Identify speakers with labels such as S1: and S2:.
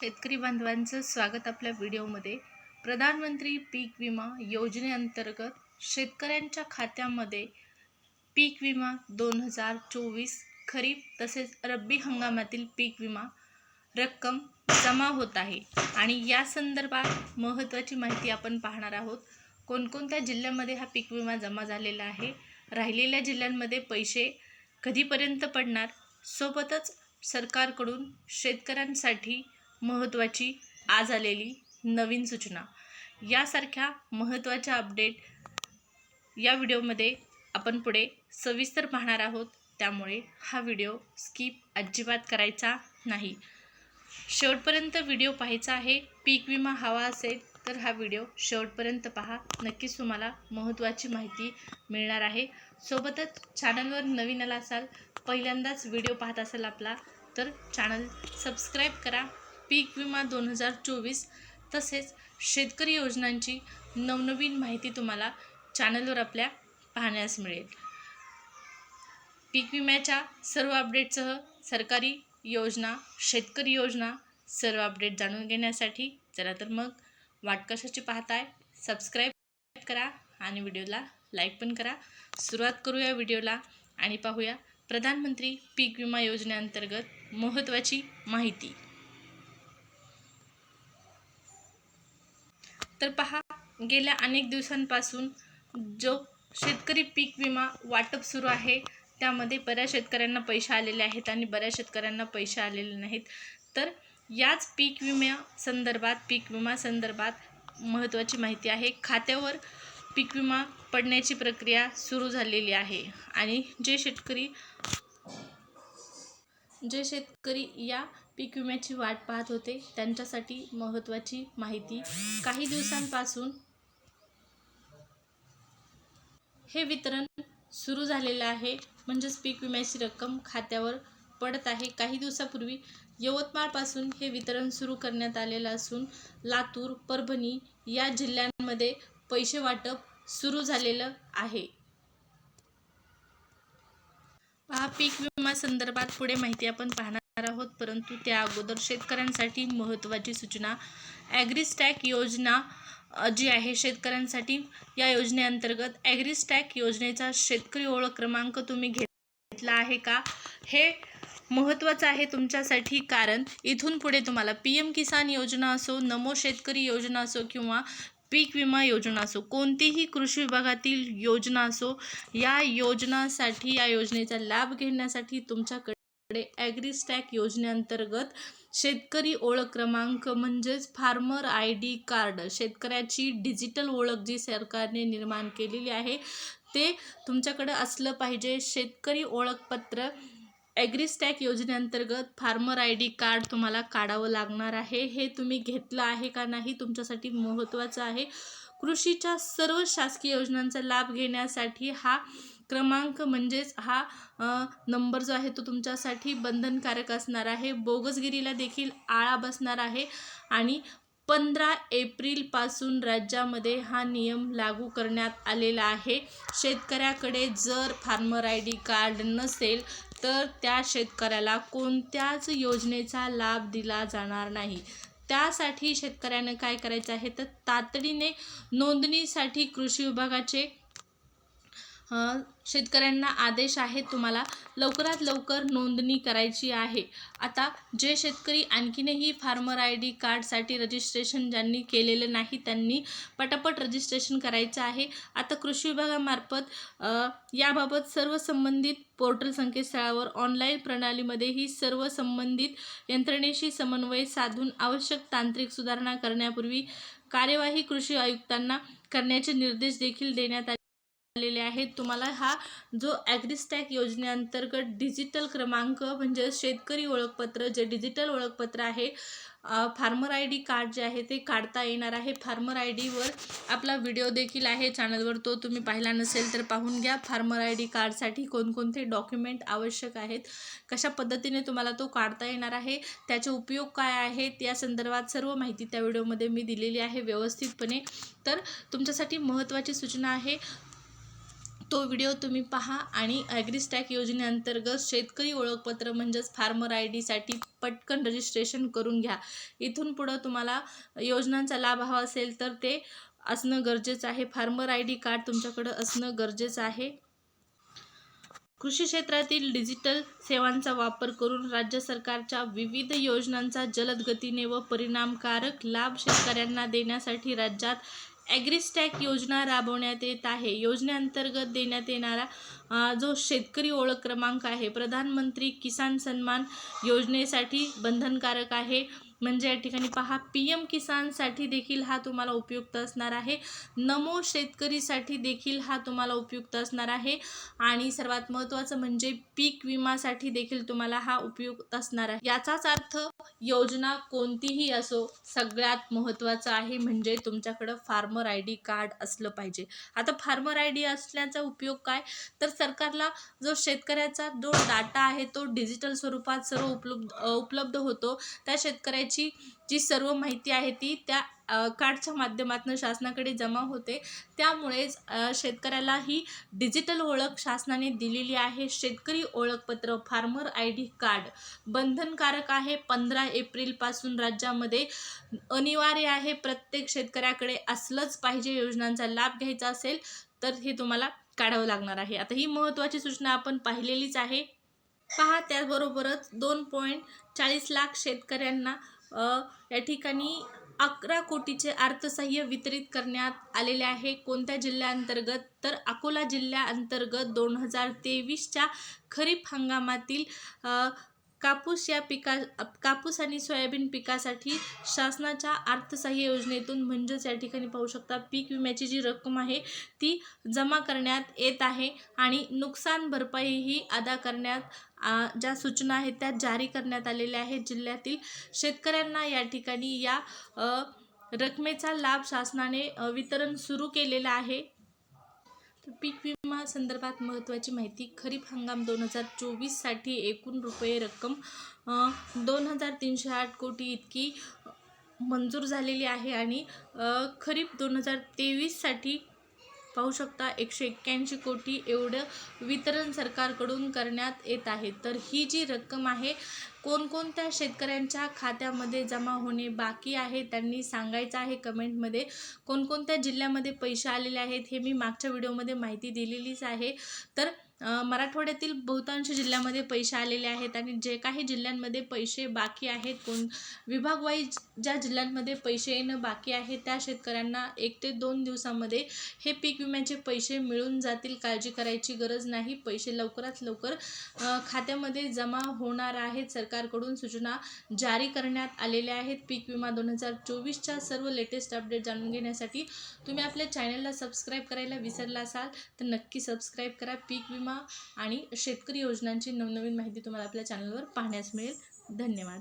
S1: शेतकरी बांधवांचं स्वागत आपल्या व्हिडिओमध्ये. प्रधानमंत्री पीक विमा योजनेअंतर्गत शेतकऱ्यांच्या खात्यामध्ये पीक विमा दोन हजार चोवीस खरीप तसेच रब्बी हंगामातील पीक विमा रक्कम जमा होत आहे आणि या संदर्भात महत्त्वाची माहिती आपण पाहणार आहोत. कोणकोणत्या जिल्ह्यामध्ये हा पीक विमा जमा झालेला आहे? राहिलेल्या जिल्ह्यांमध्ये पैसे कधीपर्यंत पडणार? सोबतच सरकारकडून शेतकऱ्यांसाठी महत्त्वाची आज आलेली नवीन सूचना. यासारख्या महत्त्वाच्या अपडेट या व्हिडिओमध्ये आपण पुढे सविस्तर पाहणार आहोत. त्यामुळे हा व्हिडिओ स्किप अजिबात करायचा नाही. शेवटपर्यंत व्हिडिओ पाहायचा आहे पीक विमा हवा असेल तर हा व्हिडिओ शेवटपर्यंत पहा. नक्कीच तुम्हाला महत्त्वाची माहिती मिळणार आहे. सोबतच चॅनलवर नवीन आला असाल पहिल्यांदाच व्हिडिओ पाहत असाल आपला तर चॅनल सबस्क्राईब करा. पीक विमा दोन हजार चोवीस तसेच शेतकरी योजनांची नवनवीन माहिती तुम्हाला चॅनलवर आपल्या पाहण्यास मिळेल. पीक विम्याच्या सर्व अपडेटसह सरकारी योजना शेतकरी योजना सर्व अपडेट जाणून घेण्यासाठी चला तर मग वाट कशाची पाहताय? सबस्क्राईब करा आणि व्हिडिओला लाईक पण करा. सुरुवात करूया व्हिडिओला आणि पाहूया प्रधानमंत्री पीक विमा योजनेअंतर्गत महत्त्वाची माहिती. तर पहा गेल्या अनेक दिवसांपासून जो शेतकरी पीक विमा वाटप सुरू आहे त्यामध्ये बऱ्याच शेतकऱ्यांना पैसे आलेले आहेत आणि बऱ्याच शेतकऱ्यांना पैसे आलेले नाहीत. तर याच पीक विम्या संदर्भात पीक विमा संदर्भात महत्त्वाची माहिती आहे. खात्यावर पीक विमा पडण्याची प्रक्रिया सुरू झालेली आहे आणि जे शेतकरी जे शेतकरी या पीक विम्याची वाट पाहत होते. त्यांच्यासाठी महत्त्वाची माहिती काही दिवसांपासून हे वितरण सुरू झालेलं आहे. म्हणजेच पीक विम्याची रक्कम खात्यावर पडत आहे. काही दिवसापूर्वी यवतमाळपासून हे वितरण सुरू करण्यात आलेलं असून लातूर परभणी या जिल्ह्यांमध्ये पैसे वाटप सुरू झालेलं आहे. पहा पीक विमा संदर्भात पुढे माहिती आपण पाहणार आहोत परंतु त्या अगोदर शेतकऱ्यांसाठी महत्त्वाची सूचना ॲग्रीस्टॅक योजना जी आहे शेतकऱ्यांसाठी या योजनेअंतर्गत ॲग्रीस्टॅक योजनेचा शेतकरी ओळख क्रमांक तुम्ही घेतला आहे का? हे महत्त्वाचं आहे तुमच्यासाठी कारण इथून पुढे तुम्हाला पी एम किसान योजना असो नमो शेतकरी योजना असो किंवा पीक विमा योजना असो कोणतीही कृषी विभागातील योजना असो या योजनासाठी या योजनेचा लाभ घेण्यासाठी तुमच्याकडे ॲग्रीस्टॅक योजनेअंतर्गत शेतकरी ओळख क्रमांक म्हणजेच फार्मर आय डी कार्ड शेतकऱ्याची डिजिटल ओळख जी सरकारने निर्माण केलेली आहे ते तुमच्याकडे असलं पाहिजे. शेतकरी ओळखपत्र ॲग्रीस्टॅक योजनेअंतर्गत फार्मर आय डी कार्ड तुम्हाला काढावं लागणार आहे. हे तुम्ही घेतलं आहे का नाही तुमच्यासाठी महत्त्वाचं आहे. कृषीच्या सर्व शासकीय योजनांचा लाभ घेण्यासाठी हा क्रमांक म्हणजेच हा नंबर जो आहे तो तुमच्यासाठी बंधनकारक असणार आहे. बोगसगिरीला देखील आळा बसणार आहे आणि पंधरा एप्रिलपासून राज्यामध्ये हा नियम लागू करण्यात आलेला आहे. शेतकऱ्याकडे जर फार्मर आय डी कार्ड नसेल तर त्या शेतकऱ्याला कोणत्याच योजनेचा लाभ दिला जाणार नाही. त्यासाठी शेतकऱ्यानं काय करायचं आहे? तर तातडीने नोंदणीसाठी कृषी विभागाचे शेतकऱ्यांना आदेश आहे तुम्हाला लवकरात लवकर नोंदणी करायची आहे. आता जे शेतकरी आणखीनही फार्मर आय डी कार्डसाठी रजिस्ट्रेशन ज्यांनी केलेलं नाही त्यांनी पटापट रजिस्ट्रेशन करायचं आहे. आता कृषी विभागामार्फत याबाबत सर्व संबंधित पोर्टल संकेतस्थळावर ऑनलाईन प्रणालीमध्ये ही सर्व संबंधित यंत्रणेशी समन्वय साधून आवश्यक तांत्रिक सुधारणा करण्यापूर्वी कार्यवाही कृषी आयुक्तांना करण्याचे निर्देश देखील देण्यात आले. आलेले आहेत. तुम्हाला हा जो ॲग्रिस्टॅक योजनेअंतर्गत डिजिटल क्रमांक म्हणजे शेतकरी ओळखपत्र जे डिजिटल ओळखपत्र आहे फार्मर आय डी कार्ड जे आहे ते काढता येणार आहे. फार्मर आय डीवर आपला व्हिडिओ देखील आहे चॅनलवर. तो तुम्ही पाहिला नसेल तर पाहून घ्या. फार्मर आय डी कार्डसाठी कोणकोणते डॉक्युमेंट आवश्यक आहेत कशा पद्धतीने तुम्हाला तो काढता येणार आहे त्याचे उपयोग काय आहेत या संदर्भात सर्व माहिती त्या व्हिडिओमध्ये मी दिलेली आहे व्यवस्थितपणे. तर तुमच्यासाठी महत्त्वाची सूचना आहे तो व्हिडिओ तुम्ही पहा आणि ॲग्रीस्टॅक योजनेअंतर्गत शेतकरी ओळखपत्र म्हणजेच फार्मर आय डीसाठी पटकन रजिस्ट्रेशन करून घ्या. इथून पुढं तुम्हाला योजनांचा लाभ हवा असेल तर ते असणं गरजेचं आहे. फार्मर आय डी कार्ड तुमच्याकडं असणं गरजेचं आहे. कृषी क्षेत्रातील डिजिटल सेवांचा वापर करून राज्य सरकारच्या विविध योजनांचा जलद गतीने व परिणामकारक लाभ शेतकऱ्यांना देण्यासाठी राज्यात ॲग्रीस्टॅक योजना राबवण्यात येत आहे. योजनेअंतर्गत देण्यात येणारा जो शेतकरी ओळख क्रमांक आहे प्रधानमंत्री किसान सन्मान योजनेसाठी बंधनकारक आहे. म्हणजे या ठिकाणी पहा पी एम किसानसाठी देखील हा तुम्हाला उपयुक्त असणार आहे. नमो शेतकरीसाठी देखील हा तुम्हाला उपयुक्त असणार आहे. आणि सर्वात महत्त्वाचं म्हणजे पीक विमासाठी देखील तुम्हाला हा उपयुक्त असणार आहे. याचाच अर्थ योजना कोणतीही असो सगळ्यात महत्त्वाचं आहे म्हणजे तुमच्याकडं फार्मर आय डी कार्ड असलं पाहिजे. आता फार्मर आय डी असल्याचा उपयोग काय? तर सरकारला जो शेतकऱ्याचा जो डाटा आहे तो डिजिटल स्वरूपात सर्व उपलब्ध उपलब्ध होतो. त्या शेतकऱ्या याची जी सर्व माहिती आहे ती त्या कार्डच्या माध्यमातून शासनाकडे जमा होते. त्यामुळेच शेतकऱ्याला ही डिजिटल ओळख शासनाने दिलेली आहे. शेतकरी ओळखपत्र फार्मर आय डी कार्ड बंधनकारक आहे. पंधरा एप्रिलपासून राज्यामध्ये अनिवार्य आहे. प्रत्येक शेतकऱ्याकडे असलंच पाहिजे योजनांचा लाभ घ्यायचा असेल तर हे तुम्हाला काढावं लागणार आहे. आता ही महत्त्वाची सूचना आपण पाहिलेलीच आहे. पहा त्याचबरोबरच दोन पॉईंट चाळीस लाख शेतकऱ्यांना या ठिकाणी अकरा कोटीचे अर्थसहाय्य वितरित करण्यात आलेले आहे. कोणत्या जिल्ह्याअंतर्गत तर अकोला जिल्ह्याअंतर्गत दोन हजार तेवीसच्या खरीप हंगामातील कापूस या पिका कापूस आणि सोयाबीन पिकासाठी शासनाच्या अर्थसहाय्य योजनेतून म्हणजेच या ठिकाणी पाहू शकता पीक विम्याची जी रक्कम आहे ती जमा करण्यात येत आहे आणि नुकसान भरपाईही अदा करण्यात ज्या सूचना आहेत त्या जारी करण्यात आलेल्या आहेत. जिल्ह्यातील शेतकऱ्यांना या ठिकाणी या रकमेचा लाभ शासनाने वितरण सुरू केलेलं आहे. पीक विमा संदर्भात महत्त्वाची माहिती खरीप हंगाम दोन हजार चोवीससाठी एकूण रुपये रक्कम दोन हजार तीनशे आठ कोटी इतकी मंजूर झालेली आहे आणि खरीप दोन हजार तेवीससाठी पाहू शकता एकशे एक्क्याऐंशी कोटी एवढं वितरण सरकारकडून करण्यात येत आहे. तर ही जी रक्कम आहे कोणकोणत्या शेतकऱ्यांच्या खात्यामध्ये जमा होणे बाकी आहे त्यांनी सांगायचं आहे कमेंटमध्ये. कोणकोणत्या जिल्ह्यामध्ये पैसे आलेले आहेत हे मी मागच्या व्हिडिओमध्ये माहिती दिलेलीच आहे. तर मराठवाड्यातील बहुतांश जिल्ह्यामध्ये पैसे आलेले आहेत आणि जे काही जिल्ह्यांमध्ये पैसे बाकी आहेत कोण विभागवाईज ज्या जिल्ह्यांमध्ये पैसे येणं बाकी आहे त्या शेतकऱ्यांना एक ते दोन दिवसामध्ये हे पीक विम्याचे पैसे मिळून जातील काळजी करायची गरज नाही. पैसे लवकरात लवकर खात्यामध्ये जमा होणार आहेत. सरकारकडून सूचना जारी करण्यात आलेल्या आहेत. पीक विमा दोन हजार चोवीसच्या सर्व लेटेस्ट अपडेट जाणून घेण्यासाठी तुम्ही आपल्या चॅनलला सबस्क्राईब करायला विसरला असाल तर नक्की सबस्क्राईब करा. पीक विमा विमा आणि शेतकरी योजनांची नवनवीन माहिती तुम्हाला आपल्या चॅनलवर पाहण्यास मिळेल. धन्यवाद.